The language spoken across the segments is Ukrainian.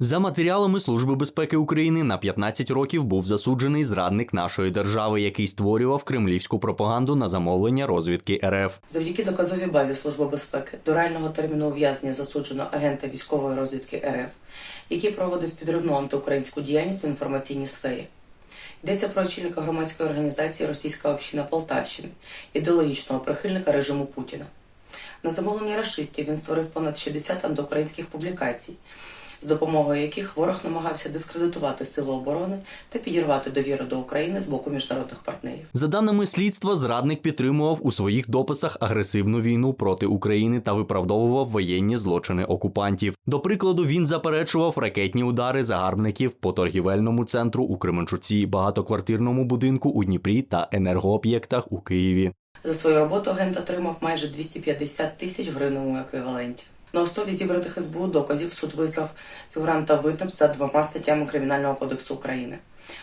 За матеріалами Служби безпеки України на 15 років був засуджений зрадник нашої держави, який створював кремлівську пропаганду на замовлення розвідки РФ. Завдяки доказовій базі Служби безпеки до реального терміну ув'язнення засуджено агента військової розвідки РФ, який проводив підривну антиукраїнську діяльність в інформаційній сфері. Йдеться про очільника громадської організації Російська община Полтавщини, ідеологічного прихильника режиму Путіна. На замовлення рашистів він створив понад 60 антиукраїнських публікацій, з допомогою яких ворог намагався дискредитувати сили оборони та підірвати довіру до України з боку міжнародних партнерів. За даними слідства, зрадник підтримував у своїх дописах агресивну війну проти України та виправдовував воєнні злочини окупантів. До прикладу, він заперечував ракетні удари загарбників по торгівельному центру у Кременчуці, багатоквартирному будинку у Дніпрі та енергооб'єктах у Києві. За свою роботу агент отримав майже 250 тисяч в гривневому еквіваленті. На основі зібраних СБУ доказів суд визнав фігуранта винним за двома статтями Кримінального кодексу України.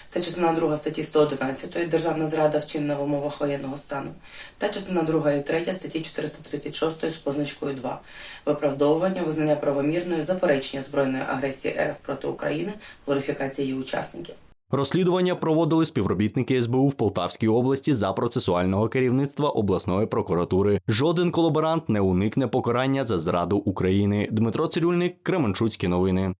Це частина 2 статті 111 Державна зрада вчинена в умовах воєнного стану та частина 2 і 3 статті 436 з позначкою 2 виправдовування, визнання правомірною, заперечення збройної агресії РФ проти України, глорифікація її учасників. Розслідування проводили співробітники СБУ в Полтавській області за процесуального керівництва обласної прокуратури. Жоден колаборант не уникне покарання за зраду України. Дмитро Цирюльник, Кременчуцькі новини.